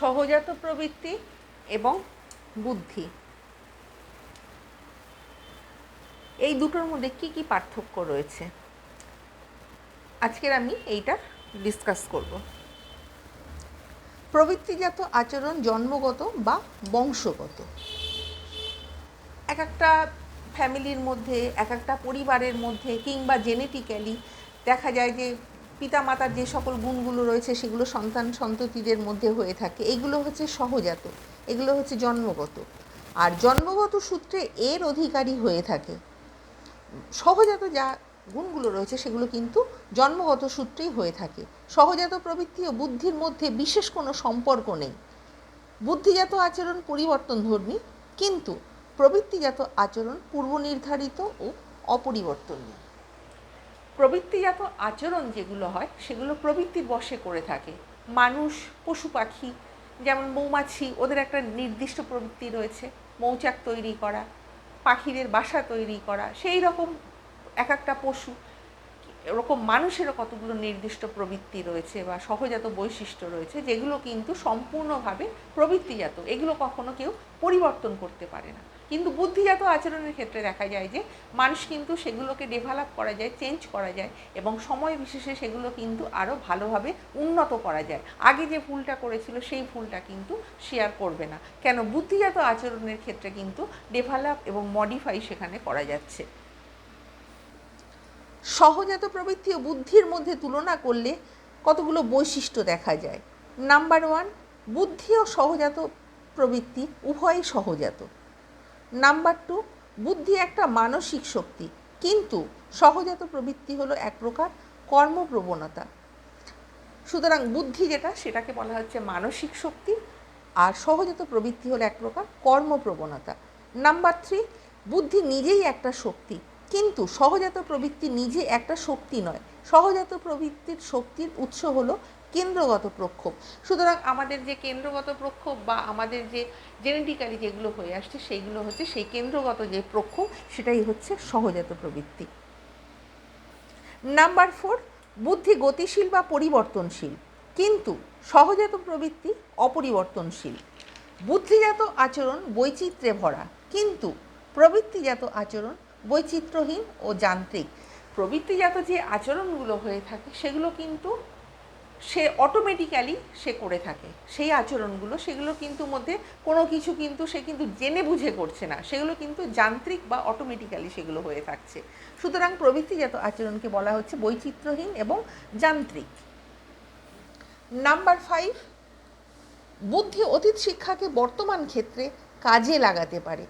সহজাত প্রবৃত্তি এবং বুদ্ধি। এই দুটোর মধ্যে কি কি পার্থক্য রয়েছে? আজকের আমি এইটা ডিসকাস করব। প্রবৃত্তিজাত আচরণ জন্মগত বা বংশগত। এক একটা ফ্যামিলির মধ্যে, এক একটা পরিবারের মধ্যে কিংবা জেনেটিক্যালি দেখা যায় যে পিতামাতার যে সকল গুণগুলো রয়েছে, সেগুলো সন্তান সন্ততিদের মধ্যে হয়ে থাকে। এগুলো হচ্ছে সহজাত, এগুলো হচ্ছে জন্মগত। আর জন্মগত সূত্রে এর অধিকারী হয়ে থাকে। সহজাত যা গুণগুলো রয়েছে, সেগুলো কিন্তু জন্মগত সূত্রেই হয়ে থাকে। সহজাত প্রবৃত্তি ও বুদ্ধির মধ্যে বিশেষ কোনো সম্পর্ক নেই। বুদ্ধিজাত আচরণ পরিবর্তনধর্মী, কিন্তু প্রবৃত্তিজাত আচরণ পূর্ব নির্ধারিত ও অপরিবর্তনীয়। প্রবৃত্তিজাত আচরণ যেগুলো হয়, সেগুলো প্রবৃত্তির বশে করে থাকে। মানুষ, পশু পাখি, যেমন মৌমাছি, ওদের একটা নির্দিষ্ট প্রবৃত্তি রয়েছে। মৌচাক তৈরি করা, পাখিদের বাসা তৈরি করা, সেই রকম এক একটা পশু, এরকম মানুষেরও কতগুলো নির্দিষ্ট প্রবৃত্তি রয়েছে বা সহজাত বৈশিষ্ট্য রয়েছে, যেগুলো কিন্তু সম্পূর্ণভাবে প্রবৃত্তিজাত। এগুলো কখনো কেউ পরিবর্তন করতে পারে না। কিন্তু বুদ্ধিজাত আচরণের ক্ষেত্রে দেখা যায় যে মানুষ কিন্তু সেগুলোকে ডেভেলপ করা যায় চেঞ্জ করা যায় এবং সময় বিশেষে সেগুলো কিন্তু আরও ভালোভাবে উন্নত করা যায়। আগে যে ভুলটা করেছিল সেই ভুলটা কিন্তু শেয়ার করবে না। কেন? বুদ্ধিজাত আচরণের ক্ষেত্রে কিন্তু ডেভেলপ এবং মডিফাই সেখানে করা যাচ্ছে। সহজাত প্রবৃত্তি ও বুদ্ধির মধ্যে তুলনা করলে কতগুলো বৈশিষ্ট্য দেখা যায়। নাম্বার ওয়ান বুদ্ধি ও সহজাত প্রবৃত্তি উভয়ই সহজাত। নাম্বার টু বুদ্ধি একটা মানসিক শক্তি। কিন্তু সহজাত প্রবৃত্তি হলো এক প্রকার কর্মপ্রবণতা। সুতরাং বুদ্ধি যেটা, সেটাকে বলা হচ্ছে মানসিক শক্তি। আর সহজাত প্রবৃত্তি হলো এক প্রকার কর্মপ্রবণতা। নাম্বার থ্রি বুদ্ধি নিজেই একটা শক্তি। কিন্তু সহজাত প্রবৃত্তি নিজে একটা শক্তি নয়। সহজাত প্রবৃত্তির শক্তির উৎস হলো কেন্দ্রগত প্রক্ষোভ। সুতরাং আমাদের যে কেন্দ্রগত প্রক্ষোভ বা আমাদের যে জেনেটিক্যালি যেগুলো হয়ে আসছে সেইগুলো হচ্ছে সেই কেন্দ্রগত যে প্রক্ষোভ, সেটাই হচ্ছে সহজাত প্রবৃত্তি। নাম্বার ফোর বুদ্ধি গতিশীল বা পরিবর্তনশীল। কিন্তু সহজাত প্রবৃত্তি অপরিবর্তনশীল। বুদ্ধিজাত আচরণ বৈচিত্র্যে ভরা, কিন্তু প্রবৃত্তিজাত আচরণ বৈচিত্র্যহীন ও যান্ত্রিক। প্রবৃত্তিজাত যে আচরণগুলো হয়ে থাকে, সেগুলো কিন্তু সে অটোমেটিক্যালি সে করে থাকে। সেই আচরণগুলো সেগুলো কিন্তু মধ্যে কোনো কিছু কিন্তু সে কিন্তু জেনে বুঝে করছে না। সেগুলো কিন্তু যান্ত্রিক বা অটোমেটিক্যালি সেগুলো হয়ে থাকছে। সুতরাং প্রবৃত্তিজাত আচরণকে বলা হচ্ছে বৈচিত্র্যহীন এবং যান্ত্রিক। নাম্বার ফাইভ বুদ্ধি অতীত শিক্ষাকে বর্তমান ক্ষেত্রে কাজে লাগাতে পারে।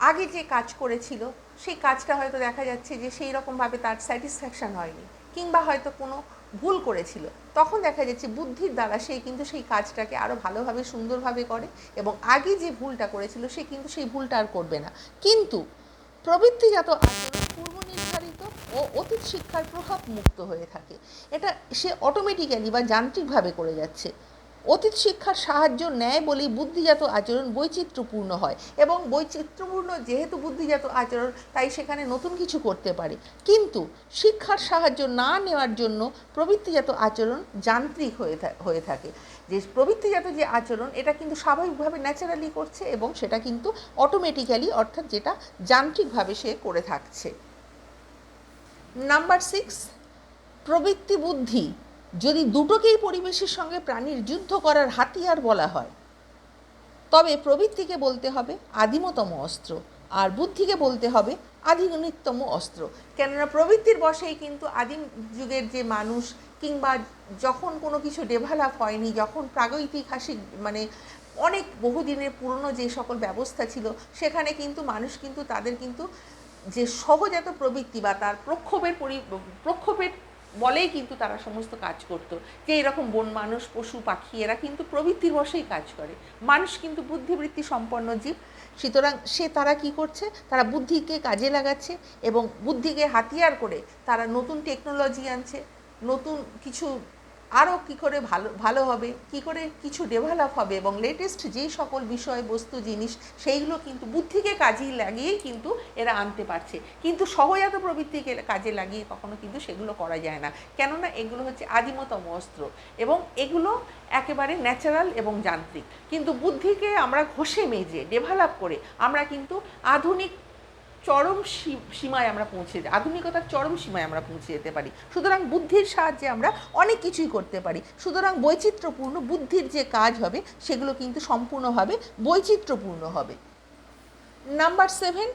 আগে যে কাজ করেছিল, সেই কাজটা হয়তো দেখা যাচ্ছে যে সেই রকমভাবে তার স্যাটিসফ্যাকশান হয়নি, কিংবা হয়তো কোনো ভুল করেছিল, তখন দেখা যাচ্ছে বুদ্ধির দ্বারা সে কিন্তু সেই কাজটাকে আরও ভালোভাবে, সুন্দরভাবে করে এবং আগে যে ভুলটা করেছিল সে কিন্তু সেই ভুলটা আর করবে না। কিন্তু প্রবৃত্তিজাত আচরণ পূর্ব নির্ধারিত ও অতীত শিক্ষার প্রভাব মুক্ত হয়ে থাকে। এটা সে অটোমেটিক্যালি বা যান্ত্রিকভাবে করে যাচ্ছে। অতীত শিক্ষার সাহায্য নেয় বলেই বুদ্ধিজাত আচরণ বৈচিত্র্যপূর্ণ হয় এবং বৈচিত্র্যপূর্ণ যেহেতু বুদ্ধিজাত আচরণ, তাই সেখানে নতুন কিছু করতে পারে। কিন্তু শিক্ষার সাহায্য না নেওয়ার জন্য প্রবৃত্তিজাত আচরণ যান্ত্রিক হয়ে হয়ে থাকে। যে প্রবৃত্তিজাত যে আচরণ, এটা কিন্তু স্বাভাবিকভাবে ন্যাচারালি করছে এবং সেটা কিন্তু অটোমেটিক্যালি অর্থাৎ যেটা যান্ত্রিকভাবে সে করে থাকছে। নাম্বার সিক্স প্রবৃত্তি বুদ্ধি। যদি দুটোকেই পরিবেশের সঙ্গে প্রাণীর যুদ্ধ করার হাতিয়ার বলা হয়, তবে প্রবৃত্তিকে বলতে হবে আদিমতম অস্ত্র, আর বুদ্ধিকে বলতে হবে আধুনিকতম অস্ত্র। কেননা প্রবৃত্তির বসেই কিন্তু আদিম যুগের যে মানুষ, কিংবা যখন কোনো কিছু ডেভেলপ হয়নি, যখন প্রাগৈতিহাসিক মানে অনেক বহুদিনের পুরনো যে সকল ব্যবস্থা ছিল, সেখানে কিন্তু মানুষ কিন্তু তাদের কিন্তু যে সহজাত প্রবৃত্তি বা তার প্রক্ষোভের পরি, প্রক্ষোভের বলেই কিন্তু তারা সমস্ত কাজ করত। যে এরকম বন মানুষ, পশু, পাখি, এরা কিন্তু প্রবৃত্তির বসেই কাজ করে। মানুষ কিন্তু বুদ্ধিবৃত্তি সম্পন্ন জীব। সুতরাং সে তারা কি করছে? তারা বুদ্ধিকে কাজে লাগাচ্ছে এবং বুদ্ধিকে হাতিয়ার করে তারা নতুন টেকনোলজি আনছে, নতুন কিছু আরও কী করে ভালো ভালো হবে, কী করে কিছু ডেভেলপ হবে এবং লেটেস্ট যেই সকল বিষয়, বস্তু, জিনিস, সেইগুলো কিন্তু বুদ্ধিকে কাজে লাগিয়েই কিন্তু এরা আনতে পারছে। কিন্তু সহজাত প্রবৃত্তিকে কাজে লাগিয়ে কখনো কিন্তু সেগুলো করা যায় না। কেননা এগুলো হচ্ছে আদিমতম অস্ত্র এবং এগুলো একেবারে ন্যাচারাল এবং যান্ত্রিক। কিন্তু বুদ্ধিকে আমরা ঘষে মেজে ডেভেলপ করে আমরা কিন্তু আধুনিক চরম সীমায় আমরা পৌঁছে আধুনিকতার চরম সীমায় আমরা পৌঁছে যেতে পারি। সুতরাং বুদ্ধির সাহায্যে আমরা অনেক কিছুই করতে পারি। সুতরাং বৈচিত্র্যপূর্ণ বুদ্ধির যে কাজ হবে, সেগুলো কিন্তু সম্পূর্ণভাবে বৈচিত্র্যপূর্ণ হবে। নাম্বার সেভেন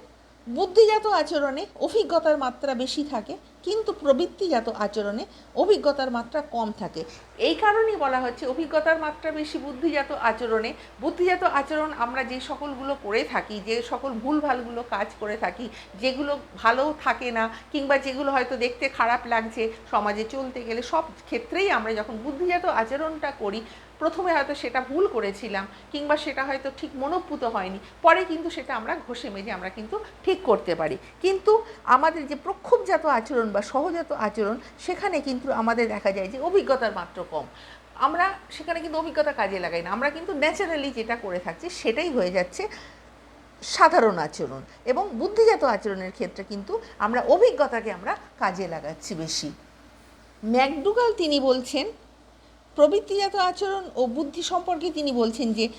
বুদ্ধিজাত আচরণে অভিজ্ঞতার মাত্রা বেশি থাকে, কিন্তু প্রবৃত্তিজাত আচরণে অভিজ্ঞতার মাত্রা কম থাকে। এই কারণেই বলা হচ্ছে অভিজ্ঞতার মাত্রা বেশি, বুদ্ধিজাত আচরণে। বুদ্ধিজাত আচরণ আমরা যে সকলগুলো করে থাকি, যে সকল ভুলভালগুলো কাজ করে থাকি, যেগুলো ভালো থাকে না, কিংবা যেগুলো হয়তো দেখতে খারাপ লাগছে, সমাজে চলতে গেলে সব ক্ষেত্রেই আমরা যখন বুদ্ধিজাত আচরণটা করি প্রথমে হয়তো সেটা ভুল করেছিলাম, কিংবা সেটা হয়তো ঠিক মনোপুত হয়নি, পরে কিন্তু সেটা আমরা ঘষে মেজে আমরা কিন্তু ঠিক করতে পারি। কিন্তু আমাদের যে প্রক্ষোভজাত আচরণ বা সহজাত আচরণ, সেখানে কিন্তু আমাদের দেখা যায় যে অভিজ্ঞতার মাত্র কম। আমরা সেখানে কিন্তু অভিজ্ঞতা কাজে লাগাই না, আমরা কিন্তু ন্যাচারালি যেটা করে থাকছি সেটাই হয়ে যাচ্ছে সাধারণ আচরণ এবং বুদ্ধিজাত আচরণের ক্ষেত্রে কিন্তু আমরা অভিজ্ঞতাকে আমরা কাজে লাগাচ্ছি বেশি। ম্যাকডুগাল তিনি বলছেন প্রবৃত্তিজাত আচরণ ও বুদ্ধি সম্পর্কে তিনি বলছেন যে,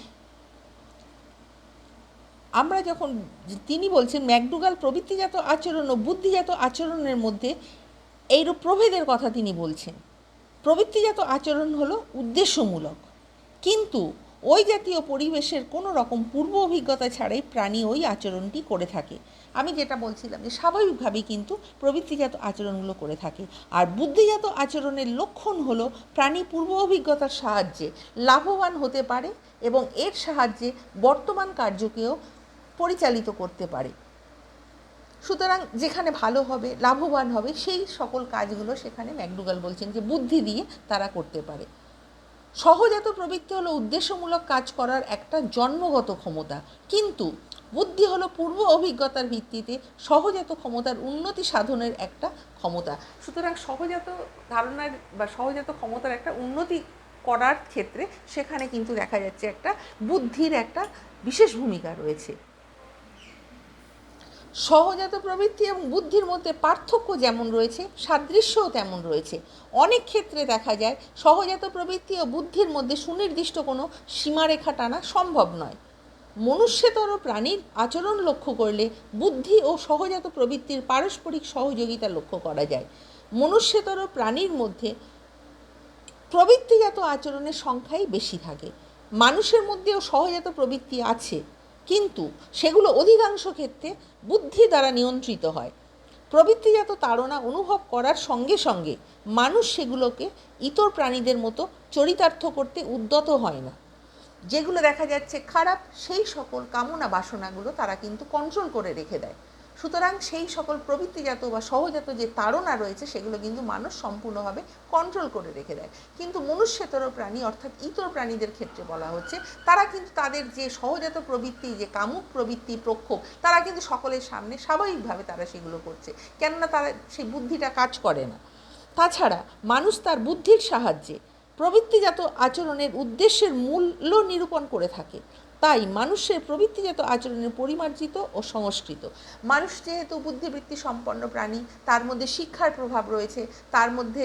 আমরা যখন তিনি বলছেন ম্যাকডুগাল প্রবৃত্তিজাত আচরণ ও বুদ্ধিজাত আচরণের মধ্যে এইরূপ প্রভেদের কথা তিনি বলছেন। প্রবৃত্তিজাত আচরণ হলো উদ্দেশ্যমূলক। কিন্তু ওই জাতীয় পরিবেশের কোনো রকম পূর্ব অভিজ্ঞতা ছাড়াই প্রাণী ওই আচরণটি করে থাকে। আমি যেটা বলছিলাম যে স্বাভাবিকভাবেই কিন্তু প্রবৃত্তিজাত আচরণগুলো করে থাকে। আর বুদ্ধিজাত আচরণের লক্ষণ হলো প্রাণী পূর্ব অভিজ্ঞতার সাহায্যে লাভবান হতে পারে এবং এর সাহায্যে বর্তমান কার্যকেও পরিচালিত করতে পারে। সুতরাং যেখানে ভালো হবে, লাভবান হবে, সেই সকল কাজগুলো সেখানে ম্যাকডুগাল বলছেন যে বুদ্ধি দিয়ে তারা করতে পারে। সহজাত প্রবৃত্তি হলো উদ্দেশ্যমূলক কাজ করার একটা জন্মগত ক্ষমতা। কিন্তু বুদ্ধি হলো পূর্ব অভিজ্ঞতার ভিত্তিতে সহজাত ক্ষমতার উন্নতি সাধনের একটা ক্ষমতা। সুতরাং সহজাত ধারণার বা সহজাত ক্ষমতার একটা উন্নতি করার ক্ষেত্রে সেখানে কিন্তু দেখা যাচ্ছে একটা বুদ্ধির একটা বিশেষ ভূমিকা রয়েছে। সহজাত প্রবৃত্তি এবং বুদ্ধির মধ্যে পার্থক্য যেমন রয়েছে, সাদৃশ্যও তেমন রয়েছে। অনেক ক্ষেত্রে দেখা যায়, সহজাত প্রবৃত্তি ও বুদ্ধির মধ্যে সুনির্দিষ্ট কোনো সীমারেখা টানা সম্ভব নয়। মনুষ্যতর প্রাণীর আচরণ লক্ষ্য করলে বুদ্ধি ও সহজাত প্রবৃত্তির পারস্পরিক সহযোগিতা লক্ষ্য করা যায়। মনুষ্যতর প্রাণীর মধ্যে প্রবৃত্তিজাত আচরণের সংখ্যাই বেশি থাকে। মানুষের মধ্যেও সহজাত প্রবৃত্তি আছে। কিন্তু সেগুলো অধিকাংশ ক্ষেত্রে বুদ্ধি দ্বারা নিয়ন্ত্রিত হয়। প্রবৃত্তিজাত তাড়না অনুভব করার সঙ্গে সঙ্গে মানুষ সেগুলোকে ইতর প্রাণীদের মতো চরিতার্থ করতে উদ্যত হয় না। যেগুলো দেখা যাচ্ছে খারাপ, সেই সকল কামনা বাসনাগুলো তারা কিন্তু কন্ট্রোল করে রেখে দেয়। সুতরাং সেই সকল প্রবৃত্তিজাত বা সহজাত যে তাড়না রয়েছে, সেগুলো কিন্তু মানুষ সম্পূর্ণভাবে কন্ট্রোল করে রেখে দেয়। কিন্তু মনুষ্যতর প্রাণী, অর্থাৎ ইতর প্রাণীদের ক্ষেত্রে বলা হচ্ছে, তারা কিন্তু তাদের যে সহজাত প্রবৃত্তি, যে কামুক প্রবৃত্তি প্রক্ষোভ, তারা কিন্তু সকলের সামনে স্বাভাবিকভাবে তারা সেগুলো করছে। কেননা তারা সেই বুদ্ধিটা কাজ করে না। তাছাড়া মানুষ তার বুদ্ধির সাহায্যে প্রবৃত্তিজাত আচরণের উদ্দেশ্যের মূল্য নিরূপণ করে থাকে। তাই মানুষের প্রবৃত্তিজাত আচরণের পরিমার্জিত ও সংস্কৃত। মানুষ যেহেতু বুদ্ধিবৃত্তি সম্পন্ন প্রাণী, তার মধ্যে শিক্ষার প্রভাব রয়েছে, তার মধ্যে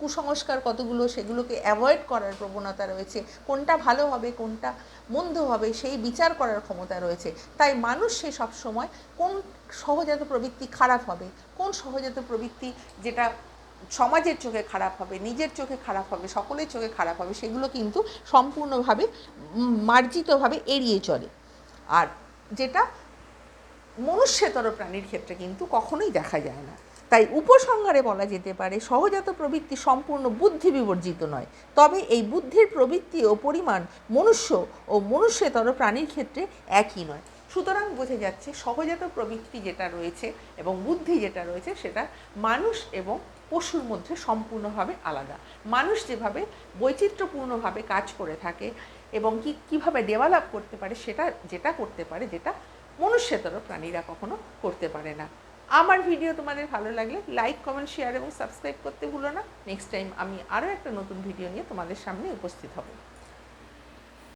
কুসংস্কার কতগুলো সেগুলোকে অ্যাভয়েড করার প্রবণতা রয়েছে, কোনটা ভালো হবে, কোনটা মন্দ হবে, সেই বিচার করার ক্ষমতা রয়েছে। তাই মানুষ সে সবসময় কোন সহজাত প্রবৃত্তি খারাপ হবে, কোন সহজাত প্রবৃত্তি যেটা সমাজের চোখে খারাপ হবে, নিজের চোখে খারাপ হবে, সকলের চোখে খারাপ হবে, সেগুলো কিন্তু সম্পূর্ণভাবে মার্জিতভাবে এড়িয়ে চলে। আর যেটা মনুষ্যতর প্রাণীর ক্ষেত্রে কিন্তু কখনোই দেখা যায় না। তাই উপসংহারে বলা যেতে পারে, সহজাত প্রবৃত্তি সম্পূর্ণ বুদ্ধি বিবর্জিত নয়। তবে এই বুদ্ধির প্রবৃত্তি ও পরিমাণ মনুষ্য ও মনুষ্যতর প্রাণীর ক্ষেত্রে একই নয়। সুতরাং বোঝা যাচ্ছে সহজাত প্রবৃত্তি যেটা রয়েছে এবং বুদ্ধি যেটা রয়েছে সেটা মানুষ এবং পশুর মধ্যে সম্পূর্ণভাবে আলাদা। মানুষ যেভাবে বৈচিত্র্যপূর্ণভাবে কাজ করে থাকে এবং কি, কীভাবে ডেভেলপ করতে পারে সেটা, যেটা করতে পারে, যেটা মনুষ্যতর প্রাণীরা কখনো করতে পারে না। আমার ভিডিও তোমাদের ভালো লাগলে লাইক কমেন্ট শেয়ার এবং সাবস্ক্রাইব করতে ভুলো না। নেক্সট টাইম আমি আরও একটা নতুন ভিডিও নিয়ে তোমাদের সামনে উপস্থিত হব।